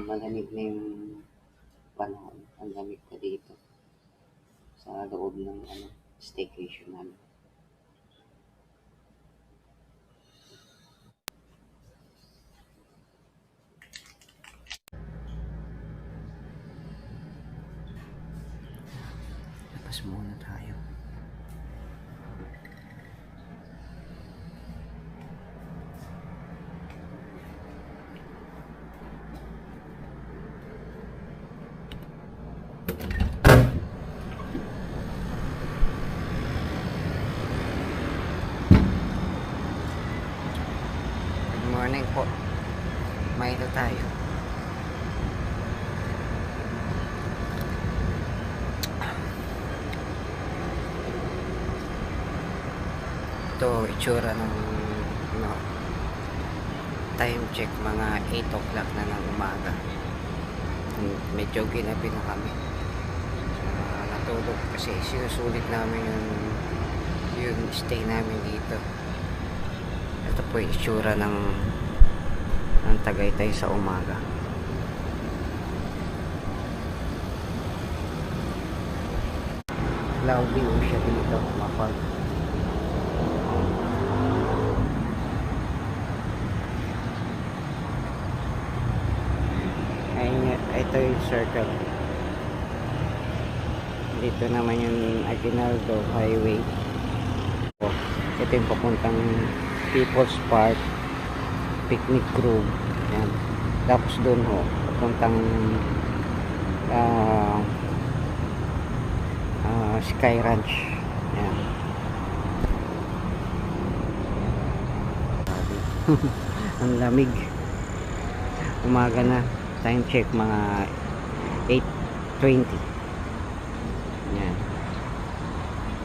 Malamig na yung panahon. Ang lamig na dito. Sa loob ng ano, staycation namin. Labas muna tayo. Good morning po. Milo tayo. Ito, itsura ng ano, time check mga 8 o'clock na ng umaga. Medyo ginabi na kami. Ah, natulog kasi sinusulit namin yung yung stay namin dito. Ito po yung itsura ng ng Tagaytay sa umaga. Cloudy o siya dito, mapag. Ito yung circle. Dito naman yung Aguinaldo Highway. Ito yung papuntang People's Park Picnic Grove. Yan. Tapos doon ho, papuntang ah ah, Sky Ranch. Yan. Ang lamig. Umaga na. Time check mga 8.20. Yan.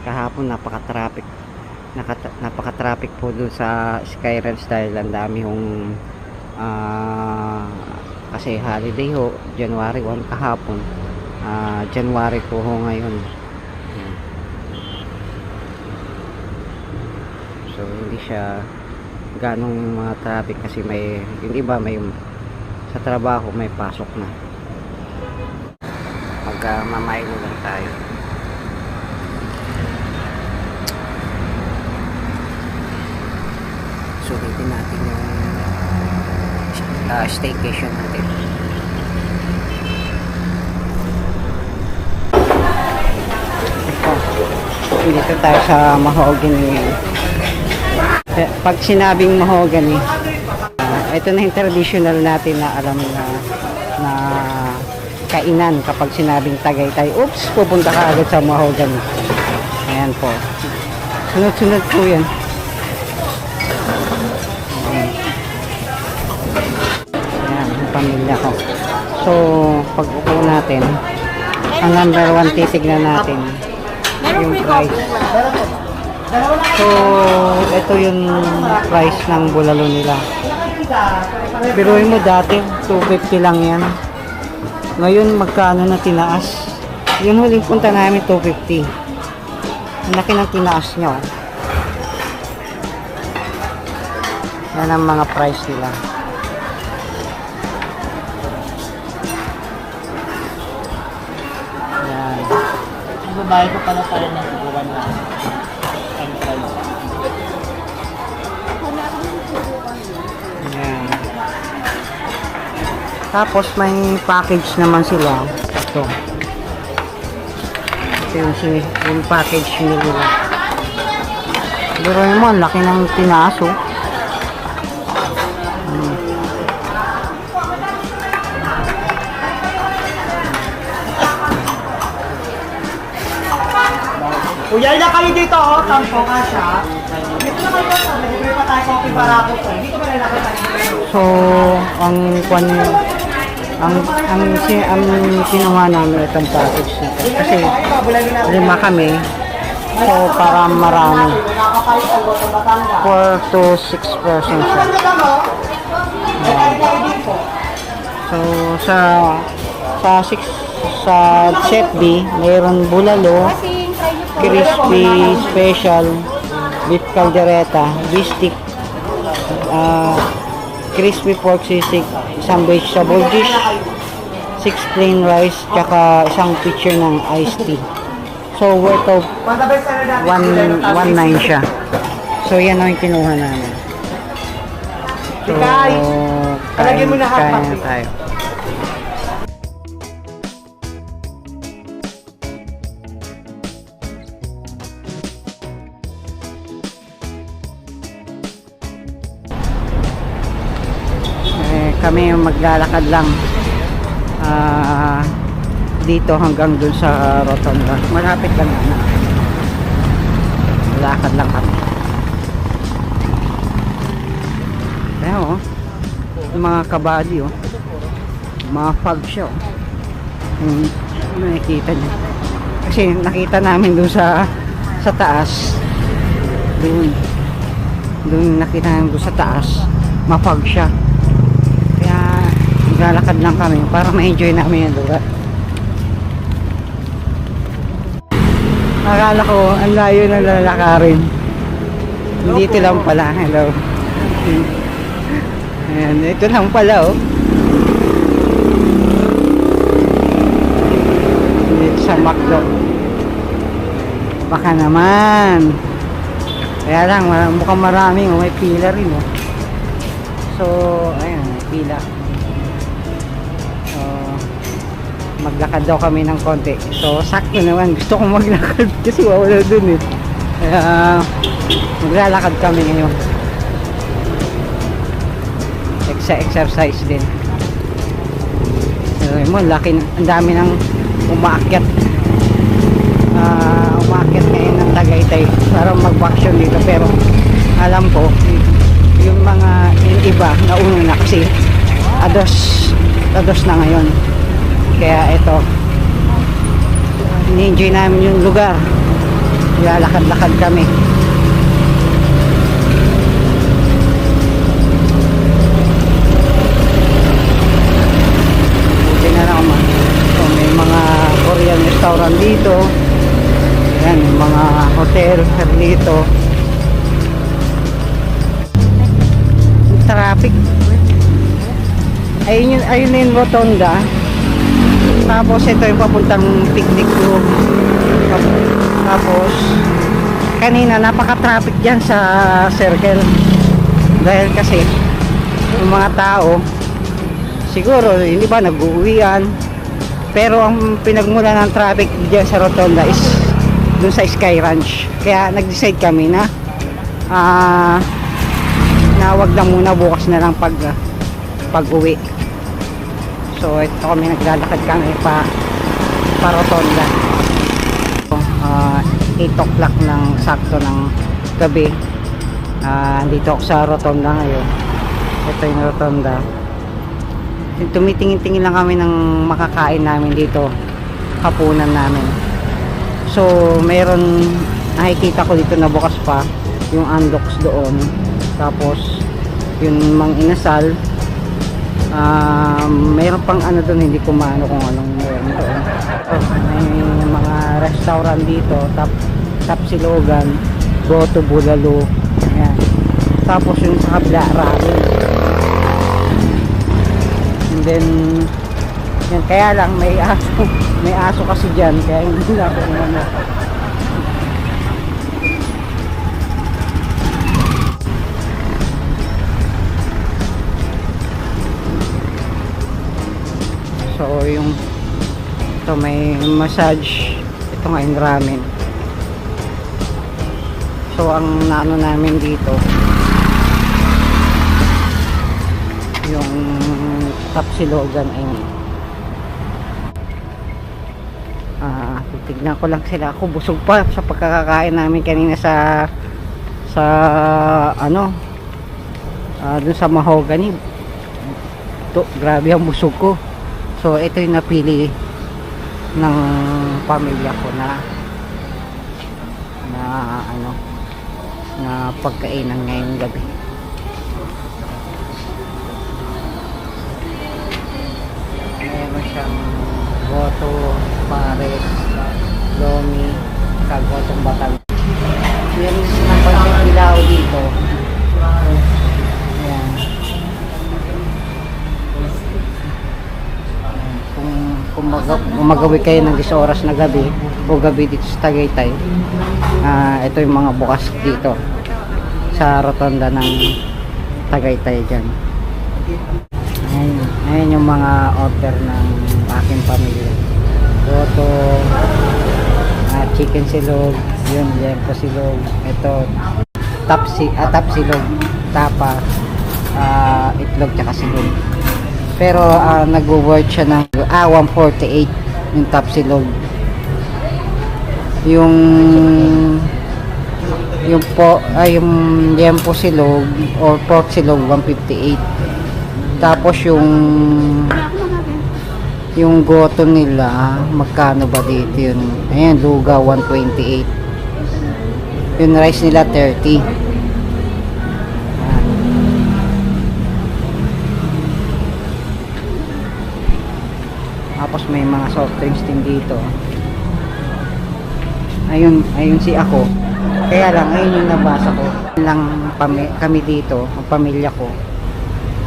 Kahapon napaka-traffic nakata- napaka-traffic po doon sa Sky Ranch dahil ang dami hong ah, kasi holiday ho January 1 kahapon. Ah, January po ho ngayon. So hindi siya ganong mga traffic kasi may yung iba may sa trabaho may pasok na. Mag uh, mamaylo lang tayo sulitin natin yung uh, staycation natin. Ito, dito tayo sa Mahogany. Pag sinabing Mahogany, ah, ito na yung traditional natin na alam na na kainan kapag sinabing Tagaytay. Oops, pupunta ka agad sa Mahogany. Ayan po. Sunod-sunod po yan. Ayan, ang pamilya ko. So, pag upo natin, ang number one titignan natin yung price. So, ito yung price ng bulalo nila. Biruin mo dati, 250 lang yan. Ngayon, magkano na tinaas? Yung huling punta namin, 250. Ang laki ng tinaas nyo. Yan ang mga price nila. Babae ko pala tayo ng tubuan na entrance. Yan. Tapos may package naman sila. Ito. Ito yung, yung package nila. Pero yun mo, ang laki ng tinaas Kuya, ilan kayo dito, oh? Tampo ka siya. Dito na kayo sa Nag-ibig pa tayo coffee barako po. Dito ba nila tayo? So, ang kwan ang ang si ang kinuha namin itong package nito. Kasi lima kami. So, para marami. 4 to 6 persons. oh? So, sa sa 6 sa set B, mayroon bulalo, crispy special, beef caldereta, beef stick, ah, crispy pork sisig, isang vegetable dish, 6 plain rice, tsaka isang pitcher ng iced tea. So, worth of One the best seller natin. 1 1.9 siya. So, yan ang kinuha namin. So, kain, kain na tayo. Kami maglalakad lang ah, dito hanggang dun sa Rotonda. Malapit lang na. Lakad lang kami. Kaya oh, yung mga kabady oh, mga fog siya oh. Yung nakikita niyo. Kasi nakita namin dun sa sa taas. Dun. Dun nakita namin dun sa taas. Mapag siya. Naglalakad lang kami para ma-enjoy namin yung lugar. Akala ko, ang layo na lalakarin. Dito lang pala. Hello. Ayan, ito lang pala oh. Dito sa McDo. Baka naman. Kaya lang, mukhang maraming oh. May pila rin oh. So, ayan, may pila. Maglakad daw kami ng konti. So, sakto naman. Gusto kong maglakad kasi wala dun eh. Kaya, maglalakad kami ngayon. Exa exercise din. So, mo, laki, ang dami ng umaakyat. Ah, umaakyat ngayon ng Tagaytay para mag-vacation dito. Pero, alam ko, yung mga yung iba nauna na kasi ados ados na ngayon kaya ito ni-enjoy namin yung lugar. Lalakad-lakad kami. Buti na lang ma so, may mga Korean restaurant dito. Yan mga hotel dito. Traffic. Ayun yun, ayun na yung rotonda. Tapos ito yung papuntang picnic room. Tap- Tapos kanina napaka-traffic diyan sa circle. Dahil kasi yung mga tao siguro hindi ba nag-uuwian. Pero ang pinagmula ng traffic diyan sa rotonda is dun sa Sky Ranch. Kaya nag-decide kami na ah na wag na muna bukas na lang pag pag uwi so ito kami naglalakad kami pa pa Rotonda. Uh, 8 o'clock ng sakto ng gabi. Ah, dito ako sa Rotonda ngayon. Ito yung Rotonda. Tumitingin-tingin lang kami ng makakain namin dito. Hapunan namin. So meron nakikita ko dito na bukas pa yung unlocks doon. Tapos yung mang inasal um, mayroon pang ano doon hindi ko maano kung anong meron doon. Tapos may mga restaurant dito tap Tapsilogan Goto Bulalo ayan. Tapos yung sa kabila ramen and then yan, kaya lang may aso may aso kasi dyan kaya hindi na ako ano So yung ito may massage. Ito nga yung ramen. So ang naano namin dito yung tapsilogan ay ah titignan ko lang sila ako busog pa sa pagkakakain namin kanina sa sa ano ah dun sa mahogany. To grabe ang busog ko So, ito yung napili ng pamilya ko na na ano na pagkainan ngayong gabi. Meron siyang goto, pares, lomi, kagotong batang. Meron silang pagkakilaw dito. Ayan. Mag- magawi kayo ng 10 oras na gabi o gabi dito sa Tagaytay, ah, ito yung mga bukas dito sa rotonda ng Tagaytay dyan. Ayan, ayan yung mga order ng aking pamilya. Goto, ah, chicken silog, yun, yan po silog. Ito, tapsi, ah, tapsilog, tapa, ah, itlog tsaka silog. Pero ah, nag-worth siya ng ah, 148 yung tapsilog. Yung yung po ay yung yempo silog or pork silog 158 tapos yung yung goto nila magkano ba dito yun? Ayan luga 128 yung rice nila 30 tapos may mga soft drinks din dito. Ayun ayun si ako. Kaya lang ayun yung nabasa ko. Lang pami, kami dito ang pamilya ko.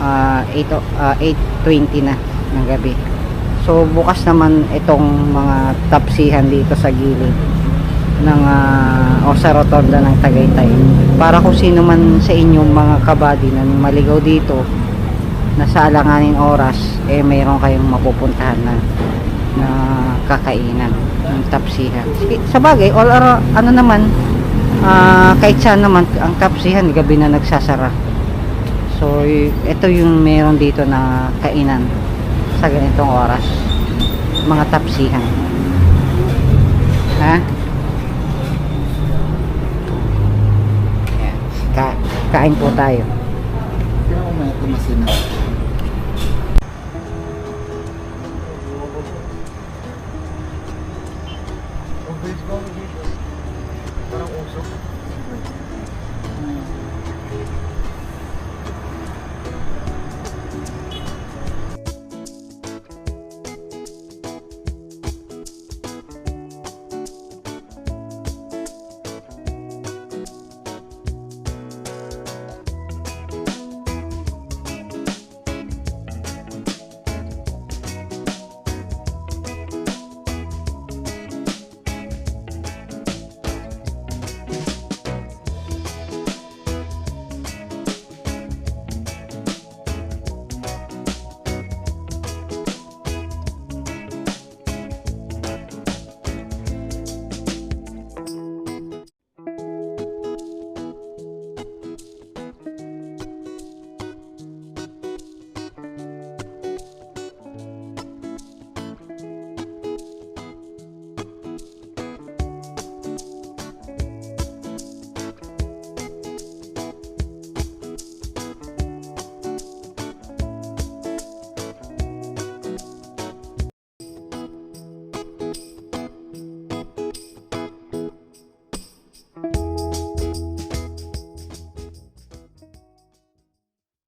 Ah 8 ah, 8:20 na ng gabi. So bukas naman itong mga tapsihan dito sa gilid ng ah, o sa rotonda ng Tagaytay. Para kung sino man sa inyong mga kabady na maligaw dito na sa alanganin oras eh mayroon kayong mapupuntahan na na kakainan ng tapsihan sa bagay all ara, ano naman ah, kahit saan naman ang tapsihan gabi na nagsasara so ito yung meron dito na kainan sa ganitong oras mga tapsihan ha. Ka kain po tayo ako may kumasin na.